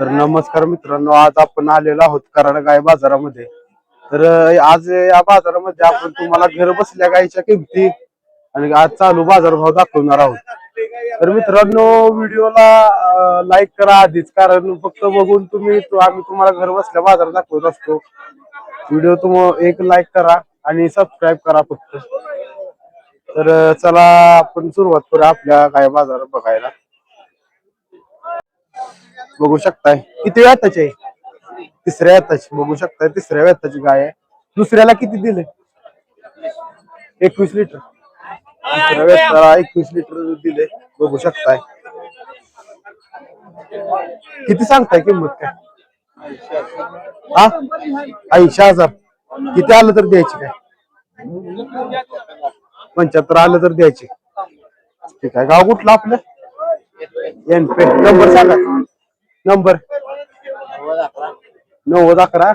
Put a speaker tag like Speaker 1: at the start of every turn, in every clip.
Speaker 1: तर नमस्कार मित्रांनो आज आपण आलेलो आहोत कराड गाय बाजारामध्ये. तर आज या बाजारामध्ये आपण तुम्हाला घर बसल्या गायच्या किमती आणि आज चालू बाजारभाव दाखवणार आहोत. तर मित्रांनो व्हिडिओला लाईक करा आधीच कारण फक्त बघून तुम्ही आम्ही तुम्हाला घर बसल्या बाजार दाखवत असतो. व्हिडिओ तुम्ही एक लाईक करा आणि सबस्क्राईब करा फक्त. तर चला आपण सुरुवात करूया आपल्या गाय बाजार बघायला. बघू शकताय. किती वेताची आहे? तिसऱ्या वेताची बघू शकताय तिसऱ्या व्यताची गाय आहे. दुसऱ्याला किती दिले? एकवीस लिटर. दुसऱ्या वेताला एकवीस लिटर दिले. बघू शकताय. किती सांगताय किंमत काय? हा? ऐंशी हजार. किती आलं तर द्यायची काय? पंच्याहत्तर आलं तर द्यायची. ठीक आहे. गाव कुठलं आपलं? एन पे नंबर सांगा. नंबर? नव्वद अकरा.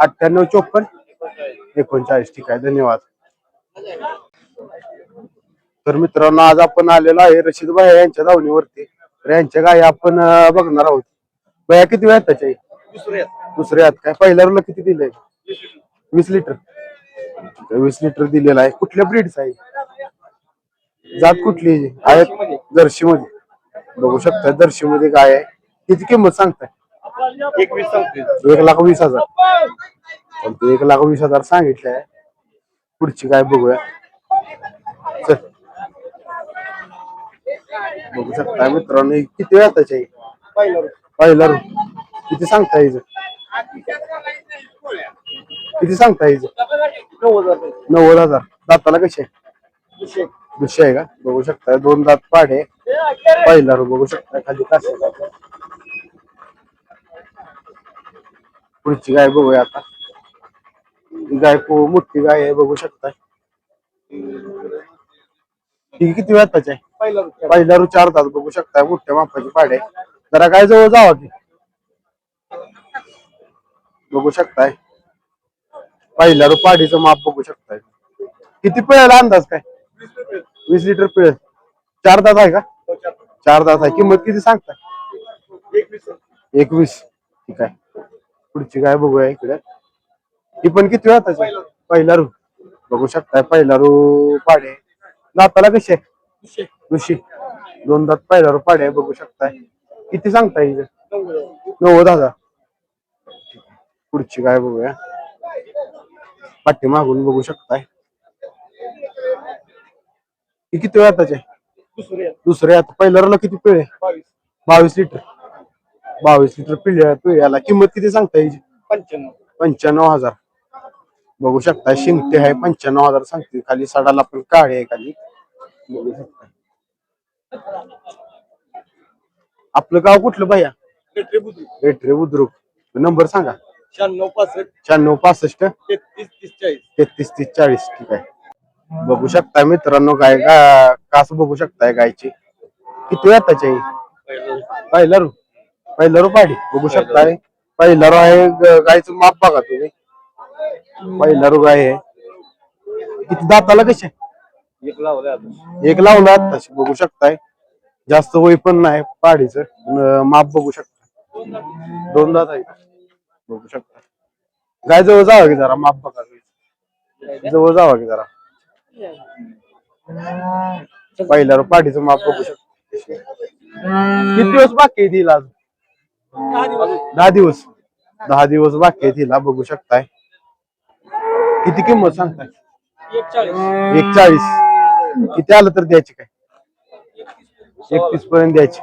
Speaker 1: अठ्ठ्याण्णव चोपन्न. एकोणचाळीस. ठीक आहे धन्यवाद. तर मित्रांनो आज आपण आलेलो आहे रशीद भाया यांच्या धावणीवरती. तर यांच्या गाय आपण बघणार आहोत. भया किती वेळ त्याच्या? दुसरे हात काय पहिल्या रुला किती दिले वीस लिटर वीस लिटर दिलेला आहे. कुठल्या ब्रीडचा आहे? जात कुठली आहे? जर्सी मध्ये बघू शकता जर्सी मध्ये गाय आहे? किती किंमत सांगताय? एक लाख वीस हजार. पण ते एक लाख वीस हजार सांगितले आहे पुढची काय बघूया. चल. बघू शकता मित्रांनो किती वेळ त्याची
Speaker 2: पहिला
Speaker 1: पहिला रू किती सांगता हिचं? किती सांगता हिचं?
Speaker 2: नव्वद हजार.
Speaker 1: नव्वद हजार. दाताला कशी
Speaker 2: दुसरी
Speaker 1: आहे का? बघू शकता. दोन दात पाडे पहिला रू बघू शकता. खाली कासे पुढची गाय बघूया आता. गाय मोठी गाय आहे बघू शकता. ही किती वेळाची आहे?
Speaker 2: पहिला
Speaker 1: पहिला रू चार तास बघू शकता. मोठ्या मापाची पाडे जरा काय जवळ जावा की. बघू शकताय. पहिल्या रू पाडीचं माप बघू शकताय. किती पिळायला अंदाज काय? वीस लिटर पिळ. चार तास आहे का? चार तास. आहे. किंमत किती सांगताय
Speaker 2: एकवीस
Speaker 1: ठीक आहे. पुढची काय बघूया इकडे. ही पण किती वेळा त्याची पहिला रू. बघू शकताय. पहिला रू पाडे. दाताला कशी आहे दुशी. दोन दात पहिला रू पाडे. बघू शकताय. किती सांगताय
Speaker 2: नव्वद.
Speaker 1: हजार. पुढची काय बघूया. पाठी मागून बघू शकताय. ही किती वेळा त्याचे
Speaker 2: दुसरे
Speaker 1: दुसऱ्या आता पहिल्या रोला किती पिळे?
Speaker 2: बावीस.
Speaker 1: बावीस लिटर बावीस लिटर पिढ्या पिढ्याला किंमत किती सांगता याची
Speaker 2: पंच्याण्णव.
Speaker 1: पंच्याण्णव हजार. बघू शकता शिंगटे आहे पंच्याण्णव हजार सांगते खाली सडाला पण काळे आहे खाली. बघू शकता. आपलं गाव कुठलं भैया?
Speaker 2: बुद्रुक.
Speaker 1: रेटरे बुद्रुक. नंबर सांगा.
Speaker 2: शहाण्णव पासष्ट.
Speaker 1: शहाण्णव पासष्ट.
Speaker 2: तेहतीस तीस चाळीस.
Speaker 1: तेहतीस तीस चाळीस. ठीक आहे. बघू शकता मित्रांनो गाय गा कास बघू शकताय गायची. किती वेळ त्याची
Speaker 2: पहिला
Speaker 1: रू पहिला रू पाडी बघू शकताय. पहिला रू आहे गायचं माप बघा तुम्ही. पहिला रू गाय आहे. किती दाताला कसे?
Speaker 2: एक लावला आता.
Speaker 1: एक लावला आत्ताशी बघू शकताय. जास्त वय पण नाही पाडीचं माप बघू शकता दोन दात आहे बघू शकता गाय जवळ जावा की जरा माप बघा. जवळ जावा की जरा. पहिल्या रू पाडीचं माप बघू शकता. किती दिवस बाकी आहे तिला अजून? दहा दिवस. दहा दिवस बाकी आहे तिला बघू शकताय. किती किंमत सांगताय?
Speaker 2: एक चाळीस
Speaker 1: किती आलं तर द्यायची काय? एकतीस पर्यंत द्यायची.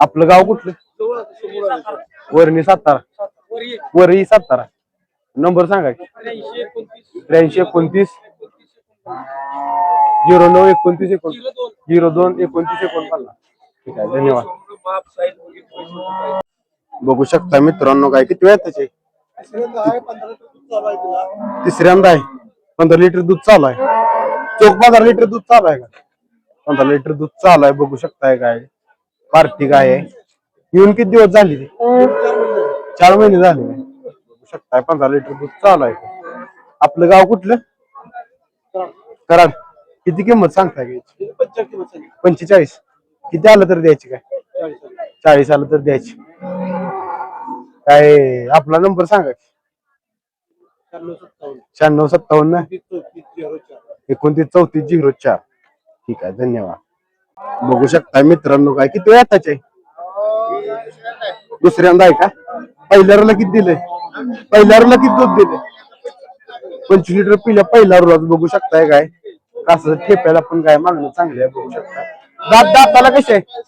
Speaker 1: आपलं गाव कुठलं. वरणी सातारा.
Speaker 2: वर ये.
Speaker 1: वरही सातारा. नंबर सांगा
Speaker 2: त्र्याऐंशी एकोणतीस.
Speaker 1: झिरो नऊ एकोणतीस एकोण
Speaker 2: झिरो दोन.
Speaker 1: एकोणतीस एकोणपन्नास. ठीक आहे धन्यवाद. बघू शकता मित्रांनो काय किती वेळ त्याचे?
Speaker 2: तिसऱ्यांदा आहे. पंधरा
Speaker 1: लिटर दूध चालू आहे. चोख पंधरा लिटर दूध चालू आहे का? पंधरा लिटर दूध चालू आहे बघू शकताय काय. पार्टी काय आहे. येऊन किती दिवस झाले ते? चार महिने झाले. बघू शकताय पंधरा लिटर दूध चालू आहे. आपलं गाव कुठलं? कराड किती किंमत सांगताय का याची?
Speaker 2: पंच्याहत्तर बसेल
Speaker 1: पंचेचाळीस. किती आलं तर द्यायची काय?
Speaker 2: चाळीस
Speaker 1: आलं. तर द्यायची. काय आपला नंबर सांगा
Speaker 2: शहाण्णव सत्तावन्न.
Speaker 1: एकोणतीस चौतीस झिरो चार. ठीक आहे धन्यवाद. बघू शकता मित्रांनो काय किती आहे? दुसऱ्यांदा आहे का? पहिल्याला किती दिले पहिल्याला किती दूध दिले पंचवीस लिटर पिल्या पहिल्या रोज बघू शकताय काय? कसं ठेप्याला पण काय मागणं चांगलं आहे बघू शकता दात दाताला कसे आहे?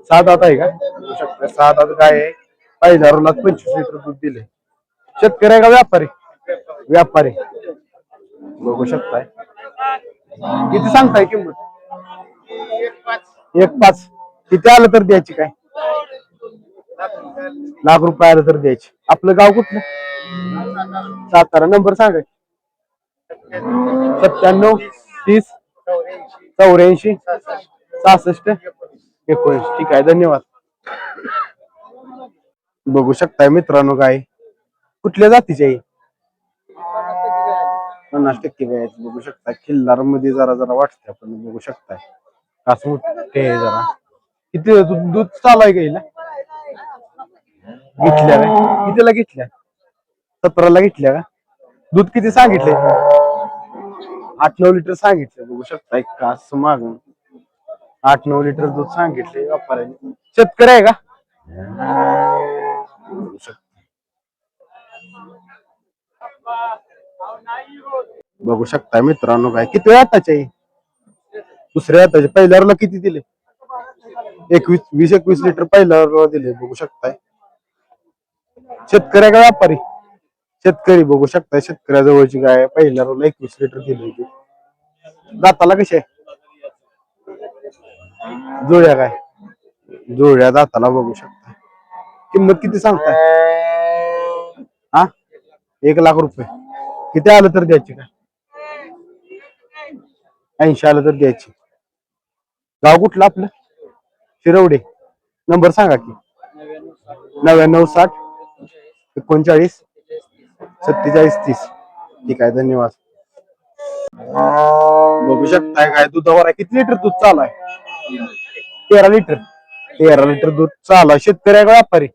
Speaker 1: सहा दात आहे का? बघू शकता सहा दात काय आहे? पहिल्या रोलात पंचवीस लिटर दूध दिले शेतकरी आहे का व्यापारी? व्यापारी. बघू शकताय. किती सांगताय किंमत? एक पाच. किती आलं तर द्यायची काय? लाख रुपये आलं तर द्यायची. आपलं गाव कुठलं? सातारा. नंबर सांगा. सत्त्याण्णव तीस चौऱ्याऐंशी सहासष्ट एकोणीस. ठीक आहे धन्यवाद. बघू शकताय मित्रांनो काय. कुठल्या जातीचे आहे? पन्नास टक्के काय आहेत. बघू शकता खिल्लारमध्ये जरा जरा वाटते आपण. बघू शकताय. कास मोठे आहे जरा. किती दूध दूध चालू आहे का हिला? घेतल्या काय कितीला घेतल्या? सतराला घेतल्या का? दूध किती सांगितले आठ नऊ लिटर सांगितले बघू शकताय का असं मागून. आठ नऊ लिटर दूध सांगितले व्यापाऱ्याने. शेतकरी आहे का? बघू शकता. बघू मित्रांनो काय किती आताच्या आहे दुसऱ्या हाताचे पहिल्यावरला किती दिले? एकवीस वीस एकवीस लिटर पहिल्यावर दिले बघू शकताय. शेतकरी आहे का व्यापारी? शेतकरी बघू शकताय शेतकऱ्याजवळची गाय पहिल्या रोला एकवीस लिटर दिली होती. दाताला कशी आहे? जुळ्या काय जुळ्या दाताला बघू शकता. किंमत किती सांगताय? हा? एक लाख रुपये. किती आलं तर द्यायची काय ऐंशी आलं तर द्यायची. गाव कुठलं आपलं? शिरवडे. नंबर सांगा की. नव्याण्णव साठ. एकोणचाळीस. सत्तेचाळीस तीस. ठीक आहे धन्यवाद. बघू शकताय काय दुधावर आहे. किती लिटर दूध चालू आहे? तेरा लिटर. तेरा लिटर दूध चालू आहे. शेतकरी आहे का व्यापारी?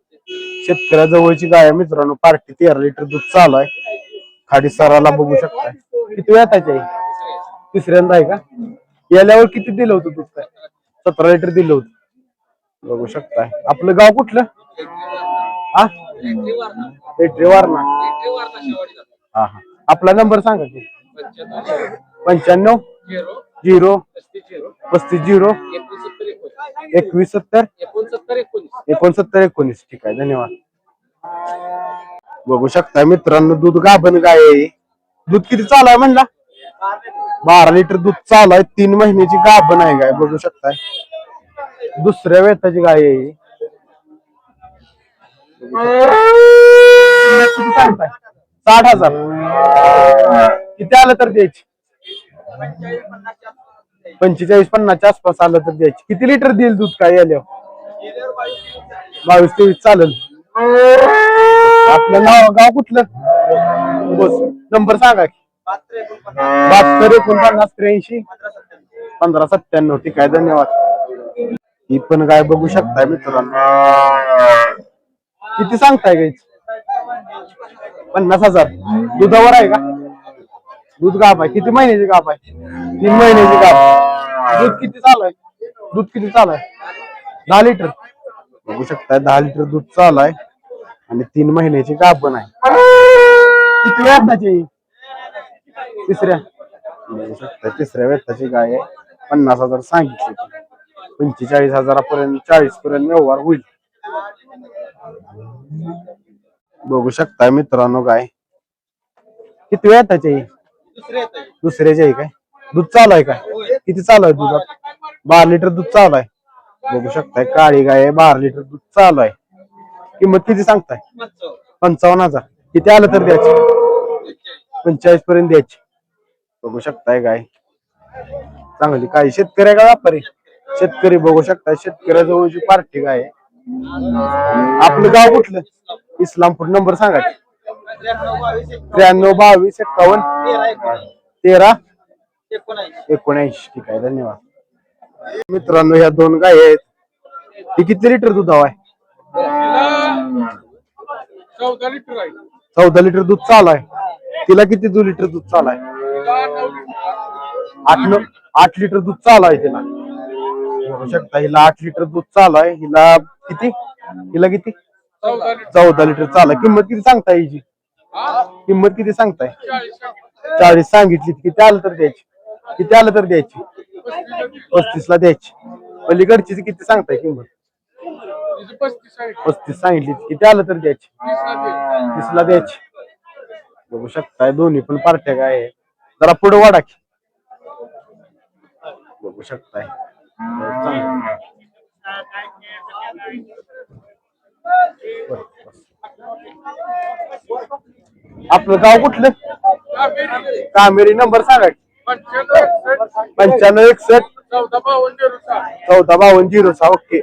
Speaker 1: शेतकऱ्याजवळची गाय मित्रांनो पार्टी तेरा लिटर दूध चालू आहे. खाडी सराला बघू शकताय. किती वेळाची आहे तिसऱ्यांदा आहे का? याल्यावर किती दिलं होतं दूध काय? सतरा लिटर दिलं होतं. बघू शकताय. आपलं गाव कुठलं? हा पेटरे वारणा हा हा. आपला नंबर सांगा की. पंच्याण्णव. झिरो. पस्तीस झिरो. एकवीस सत्तर एकोणसत्तर एकोणीस. ठीक आहे धन्यवाद. बघू शकता मित्रांनो दूध गाभण गाय आहे. दूध किती चालू आहे म्हणला? बारा लिटर दूध चालू आहे. तीन महिन्याची गाभण आहे गाय बघू शकताय. दुसऱ्या वेताची गाय आहे ही. किती सांगताय साठ हजार. किती आलं तर द्यायची? पंचेचाळीस पन्नासच्या आसपास आलं तर द्यायची. किती लिटर देईल दूध काय आल्यावर बावीस तेवीस चालेल. आपलं नाव गाव कुठलं? बस नंबर सांगा की. बहात्तर एकोणपन्नास त्र्याऐंशी. पंधरा सत्त्याण्णव. ठीक आहे धन्यवाद. ही पण काय बघू शकताय मित्रांनो. किती सांगताय गाईच पन्नास हजार. दुधावर आहे का? दूध गाप आहे. किती महिन्याची गाप आहे? तीन महिन्याची गाप दूध किती चालू आहे? दूध किती चालू आहे? दहा लिटर. बघू शकताय दहा लिटर दूध चालू आहे. आणि तीन महिन्याची गाप पण आहे. किती ही? तिसऱ्या. बघू शकताय तिसऱ्या वेताची गाय आहे. पन्नास हजार सांगितले. पंचेचाळीस हजारापर्यंत चाळीस पर्यंत व्यवहार होईल. बघू शकताय मित्रांनो गाय किती वेळ त्याची? दुसऱ्याची आहे काय? दूध चालू आहे काय? किती चालू आहे दुधात? बारा लिटर दूध चालू आहे. बघू शकताय काळी गाय आहे बारा लिटर दूध चालू आहे. किंमत किती सांगताय? पंचावन्न हजार. किती आलं तर द्यायची? पंचेचाळीस पर्यंत द्यायची. बघू शकताय गाय चांगली काय? शेतकरी आहे का व्यापारी? शेतकरी बघू शकताय. शेतकऱ्याजवळची पार्टी गाय आहे. आपलं गाव कुठलं? इस्लामपूर. नंबर सांगा. त्र्याण्णव बावीस एक्कावन्न तेरा एकोणऐंशी. ठीक आहे धन्यवाद. मित्रांनो ह्या दोन गाय आहेत. ती किती लिटर दूध आहे?
Speaker 2: चौदा लिटर आहे.
Speaker 1: चौदा लिटर दूध चालू आहे. तिला किती दू लिटर दूध चालू आहे? आठ आठ लिटर दूध चालू आहे तिला. बघू शकता हिला आठ लिटर दूध चालू आहे. हिला किती? हिला किती?
Speaker 2: चौदा लिटर.
Speaker 1: चालू आहे. किंमत किती सांगताय हिची? किंमत किती सांगताय?
Speaker 2: चाळीस
Speaker 1: सांगितली. किती आलं तर द्यायची? किती आलं तर द्यायची? पस्तीस ला द्यायची. पलीकडची किती सांगताय किंमत?
Speaker 2: पस्तीस
Speaker 1: सांगितली. किती आलं तर द्यायची? तीस ला द्यायची. बघू शकताय दोन्ही पण पार्ट्या काय. जरा पुढे वाढा की. बघू शकताय. आपलं गाव कुठलं?
Speaker 2: कामेरी
Speaker 1: नंबर सांगा.
Speaker 2: पंच्याण्णव एकसष्ट.
Speaker 1: चौदा बावन्न झिरो सहा ओके.